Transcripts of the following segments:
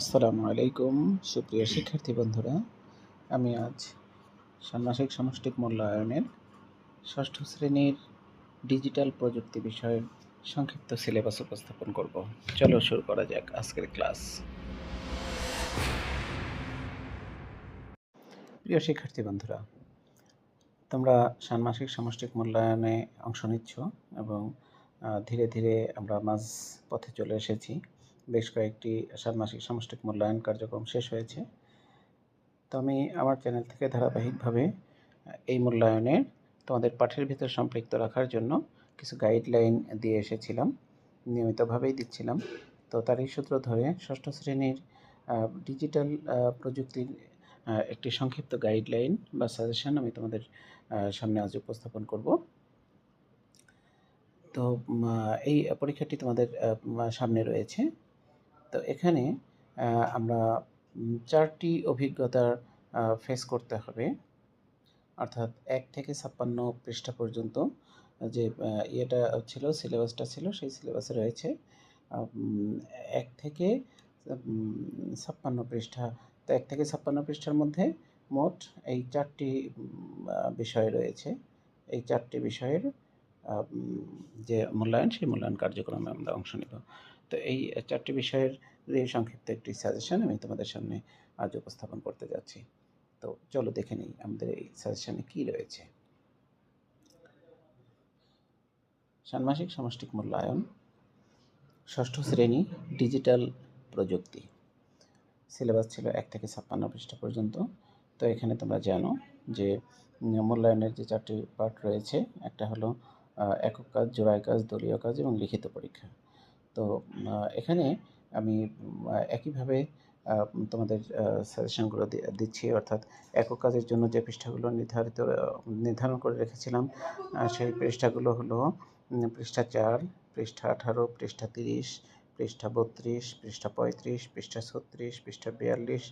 আসসালামু আলাইকুম, সুপ্রিয় শিক্ষার্থী বন্ধুরা। আমি আজ ষান্মাসিক সামষ্টিক মূল্যায়নের ষষ্ঠ শ্রেণির ডিজিটাল প্রযুক্তি বিষয়ের সংক্ষিপ্ত সিলেবাস উপস্থাপন করব। চলো শুরু করা যাক আজকের ক্লাস। প্রিয় শিক্ষার্থী বন্ধুরা, তোমরা ষান্মাসিক সামষ্টিক মূল্যায়নে অংশ নিচ্ছ এবং ধীরে ধীরে আমরা মাঝ পথে চলে এসেছি। বেশ কয়েকটি ষান্মাসিক সামষ্টিক মূল্যায়ন কার্যক্রম শেষ হয়েছে। তো আমি আমার চ্যানেল থেকে ধারাবাহিকভাবে এই মূল্যায়নে তোমাদের পাঠের ভিতর সম্পৃক্ত রাখার জন্য কিছু গাইডলাইন দিয়ে এসেছিলাম, নিয়মিতভাবেই দিচ্ছিলাম। তো তারই সূত্র ধরে ষষ্ঠ শ্রেণির ডিজিটাল প্রযুক্তির একটি সংক্ষিপ্ত গাইডলাইন বা সাজেশন আমি তোমাদের সামনে আজ উপস্থাপন করব। তো এই পরীক্ষাটি তোমাদের সামনে রয়েছে। তো এখানে আমরা চারটি অভিজ্ঞতার ফেস করতে হবে। অর্থাৎ এক থেকে ছাপ্পান্ন পৃষ্ঠা পর্যন্ত, যে ইয়েটা ছিল, সিলেবাসটা ছিল, সেই সিলেবাসে রয়েছে এক থেকে ছাপ্পান্ন পৃষ্ঠা। তো এক থেকে ছাপ্পান্ন পৃষ্ঠার মধ্যে মোট এই চারটি বিষয় রয়েছে। এই চারটি বিষয়ের যে মূল্যায়ন, সেই মূল্যায়ন কার্যক্রমে আমরা অংশ নেব। তো এই চারটি বিষয়ের সংক্ষিপ্ত একটি সাজেশন আমি তোমাদের সামনে আজ উপস্থাপন করতে যাচ্ছি। তো চলো দেখে নিই আমাদের এই সাজেশনে কি রয়েছে। ষান্মাসিক সামষ্টিক মূল্যায়ন, ষষ্ঠ শ্রেণি ডিজিটাল প্রযুক্তি। সিলেবাস ছিল এক থেকে ছাপ্পান্ন পৃষ্ঠা পর্যন্ত। তো এখানে তোমরা জানো যে মূল্যায়নের যে চারটি পার্ট রয়েছে, একটা হলো একক কাজ, জোড়ায় কাজ, দলীয় কাজ এবং লিখিত পরীক্ষা। তো এখানে আমি একইভাবে তোমাদের সাজেশনগুলো দিচ্ছি। অর্থাৎ একক কাজের জন্য যে পৃষ্ঠাগুলো নির্ধারিত, নির্ধারণ করে রেখেছিলাম সেই পৃষ্ঠাগুলো হলো পৃষ্ঠা চার, পৃষ্ঠা আঠারো, পৃষ্ঠা তিরিশ, পৃষ্ঠা বত্রিশ, পৃষ্ঠা পঁয়ত্রিশ, পৃষ্ঠা ছত্রিশ, পৃষ্ঠা বিয়াল্লিশ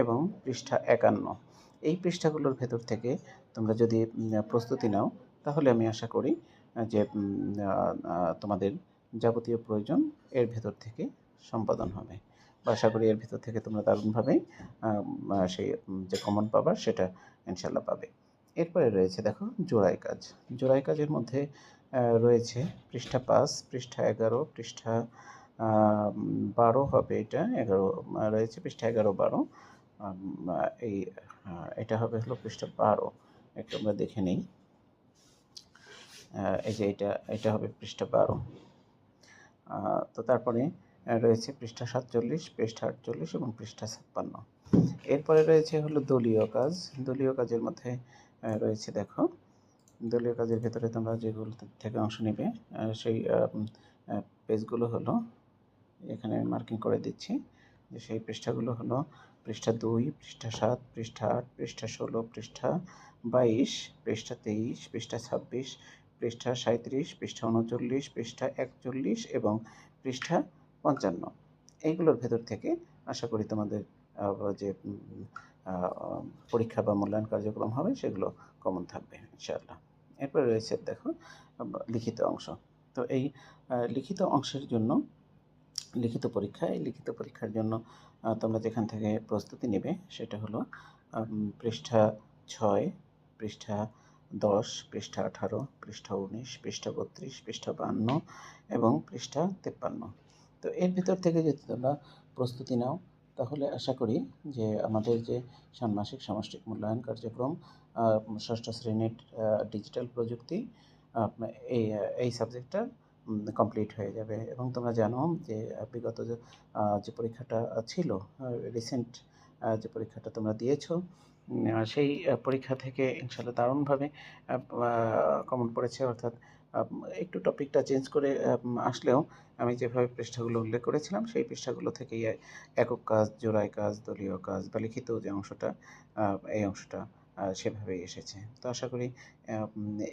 এবং পৃষ্ঠা একান্ন। এই পৃষ্ঠাগুলোর ভেতর থেকে তোমরা যদি প্রস্তুতি নাও, তাহলে আমি আশা করি যে তোমাদের যাবতীয় প্রয়োজন এর ভেতর থেকে সম্পাদন হবে। আশা করি এর ভিতর থেকে তোমরা দারুণভাবেই সেই যে কমন পাবার সেটা ইনশাল্লাহ পাবে। এরপরে রয়েছে দেখো জোড়াই কাজ। জোড়াই কাজের মধ্যে রয়েছে পৃষ্ঠা পাঁচ, পৃষ্ঠা এগারো, পৃষ্ঠা বারো হবে এটা, এগারো রয়েছে পৃষ্ঠা এগারো, বারো। এই এটা হবে হলো পৃষ্ঠা বারো। একটু আমরা দেখে নিই। এই যে এটা এটা হবে পৃষ্ঠা বারো। তো তারপরে রয়েছে পৃষ্ঠা সাতচল্লিশ, পৃষ্ঠা আটচল্লিশ এবং পৃষ্ঠা ছাপ্পান্ন। এরপরে রয়েছে হলো দলীয় কাজ। দলীয় কাজের মধ্যে রয়েছে দেখো, দলীয় কাজের ভেতরে তোমরা যেগুলো থেকে অংশ নেবে সেই পেজগুলো হলো, এখানে মার্কিং করে দিচ্ছি, যে সেই পৃষ্ঠাগুলো হলো পৃষ্ঠা দুই, পৃষ্ঠা সাত, পৃষ্ঠা আট, পৃষ্ঠা ষোলো, পৃষ্ঠা বাইশ, পৃষ্ঠা তেইশ, পৃষ্ঠা ছাব্বিশ পৃষ্ঠা সাঁত্রিশ পৃষ্ঠা উনচল্লিশ, পৃষ্ঠা একচল্লিশ এবং পৃষ্ঠা পঞ্চান্ন। এইগুলোর ভেতর থেকে আশা করি তোমাদের যে পরীক্ষা বা মূল্যায়ন কার্যক্রম হবে সেগুলো কমন থাকবে, ইনশাআল্লাহ। এরপরে রয়েছে, দেখো, লিখিত অংশ। তো এই লিখিত অংশের জন্য, লিখিত পরীক্ষা এই লিখিত পরীক্ষার জন্য তোমরা যেখান থেকে প্রস্তুতি নেবে সেটা হলো পৃষ্ঠা ছয়, পৃষ্ঠা দশ, পৃষ্ঠা আঠারো, পৃষ্ঠা উনিশ, পৃষ্ঠা বত্রিশ, পৃষ্ঠা বান্ন এবং পৃষ্ঠা তেপ্পান্ন। তো এর ভিতর থেকে যদি তোমরা প্রস্তুতি নাও, তাহলে আশা করি যে আমাদের যে ষান্মাসিক সামষ্টিক মূল্যায়ন কার্যক্রম ষষ্ঠ শ্রেণির ডিজিটাল প্রযুক্তি এই এই সাবজেক্টটা কমপ্লিট হয়ে যাবে। এবং তোমরা জানো যে, বিগত যে পরীক্ষাটা ছিল রিসেন্ট যে পরীক্ষাটা তোমরা দিয়েছ সেই পরীক্ষা থেকে ইনশাল্লাহ দারুণভাবে কমন পড়েছে। অর্থাৎ একটু টপিকটা চেঞ্জ করে আসলেও আমি যেভাবে পৃষ্ঠাগুলো উল্লেখ করেছিলাম, সেই পৃষ্ঠাগুলো থেকেই একক কাজ জোড়াই কাজ, দলীয় কাজ বা লিখিত যে অংশটা এই অংশটা সেভাবেই এসেছে। তো আশা করি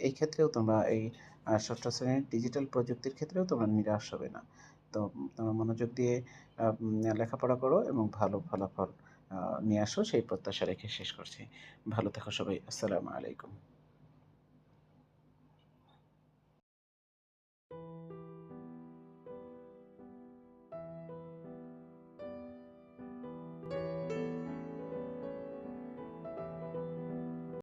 এই ক্ষেত্রেও তোমরা এই ষষ্ঠ শ্রেণির ডিজিটাল প্রযুক্তির ক্ষেত্রেও তোমরা নিরাশ হবে না। তো তোমরা মনোযোগ দিয়ে লেখাপড়া করো এবং ভালো ফলাফল নিয়ে আসো সেই প্রত্যাশা রেখে শেষ করছি। ভালো থেকো সবাই আসসালামু আলাইকুম।